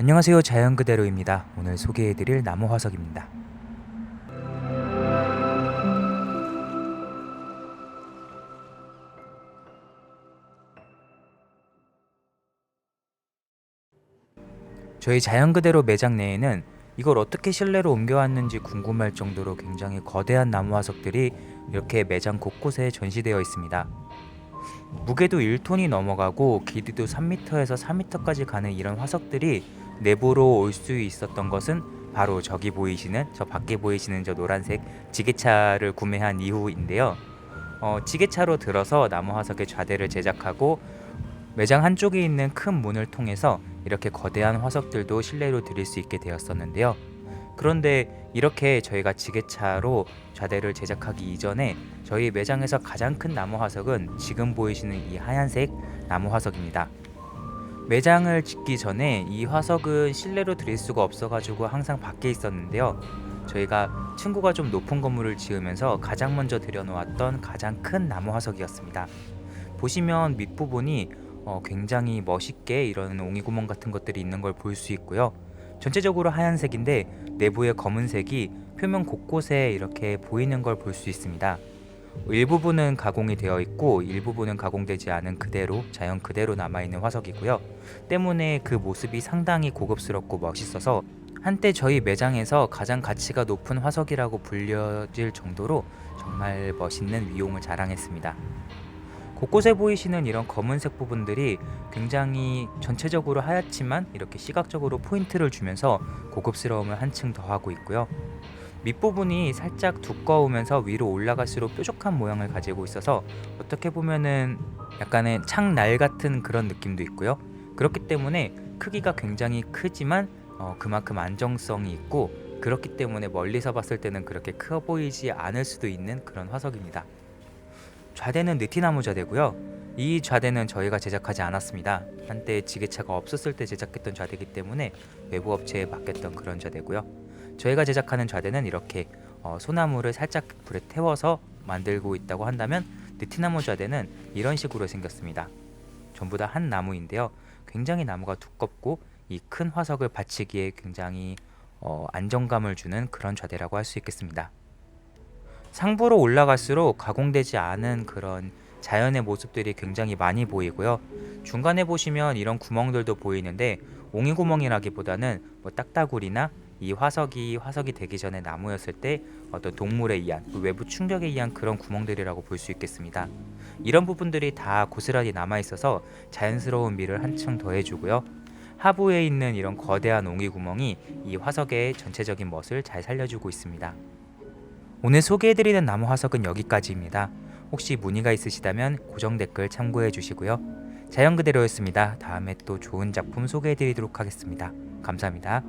안녕하세요 자연 그대로입니다. 오늘 소개해드릴 나무 화석입니다. 저희 자연 그대로 매장 내에는 이걸 어떻게 실내로 옮겨왔는지 궁금할 정도로 굉장히 거대한 나무 화석들이 이렇게 매장 곳곳에 전시되어 있습니다. 무게도 1톤이 넘어가고 길이도 3m에서 4m까지 가는 이런 화석들이 내부로 올 수 있었던 것은 바로 저기 보이시는 저 밖에 보이시는 저 노란색 지게차를 구매한 이후인데요. 어, 지게차로 들어서 나무 화석의 좌대를 제작하고 매장 한쪽에 있는 큰 문을 통해서 이렇게 거대한 화석들도 실내로 들일 수 있게 되었었는데요. 그런데 이렇게 저희가 지게차로 좌대를 제작하기 이전에 저희 매장에서 가장 큰 나무 화석은 지금 보이시는 이 하얀색 나무 화석입니다. 매장을 짓기 전에 이 화석은 실내로 들일 수가 없어가지고 항상 밖에 있었는데요. 저희가 층고가 좀 높은 건물을 지으면서 가장 먼저 들여놓았던 가장 큰 나무 화석이었습니다. 보시면 밑부분이 어, 굉장히 멋있게 이런 옹이구멍 같은 것들이 있는 걸 볼 수 있고요. 전체적으로 하얀색인데 내부의 검은색이 표면 곳곳에 이렇게 보이는 걸 볼 수 있습니다. 일부분은 가공이 되어 있고 일부분은 가공되지 않은 그대로 자연 그대로 남아 있는 화석이고요. 때문에 그 모습이 상당히 고급스럽고 멋있어서 한때 저희 매장에서 가장 가치가 높은 화석이라고 불려질 정도로 정말 멋있는 위용을 자랑했습니다. 곳곳에 보이시는 이런 검은색 부분들이 굉장히 전체적으로 하얗지만 이렇게 시각적으로 포인트를 주면서 고급스러움을 한층 더하고 있고요. 밑부분이 살짝 두꺼우면서 위로 올라갈수록 뾰족한 모양을 가지고 있어서 어떻게 보면은 약간의 창날 같은 그런 느낌도 있고요. 그렇기 때문에 크기가 굉장히 크지만 어, 그만큼 안정성이 있고 그렇기 때문에 멀리서 봤을 때는 그렇게 커 보이지 않을 수도 있는 그런 화석입니다. 좌대는 느티나무 좌대고요. 이 좌대는 저희가 제작하지 않았습니다. 한때 지게차가 없었을 때 제작했던 좌대이기 때문에 외부 업체에 맡겼던 그런 좌대고요. 저희가 제작하는 좌대는 이렇게 어, 소나무를 살짝 불에 태워서 만들고 있다고 한다면 느티나무 좌대는 이런 식으로 생겼습니다. 전부 다 한 나무인데요. 굉장히 나무가 두껍고 이 큰 화석을 받치기에 굉장히 어, 안정감을 주는 그런 좌대라고 할 수 있겠습니다. 상부로 올라갈수록 가공되지 않은 그런 자연의 모습들이 굉장히 많이 보이고요. 중간에 보시면 이런 구멍들도 보이는데 옹이구멍이라기보다는 뭐 딱따구리나 이 화석이 화석이 되기 전에 나무였을 때 어떤 동물에 의한 그 외부 충격에 의한 그런 구멍들이라고 볼 수 있겠습니다. 이런 부분들이 다 고스란히 남아 있어서 자연스러운 미를 한층 더해주고요. 하부에 있는 이런 거대한 옹이 구멍이 이 화석의 전체적인 멋을 잘 살려주고 있습니다. 오늘 소개해드리는 나무 화석은 여기까지입니다. 혹시 문의가 있으시다면 고정 댓글 참고해 주시고요. 자연 그대로였습니다. 다음에 또 좋은 작품 소개해드리도록 하겠습니다. 감사합니다.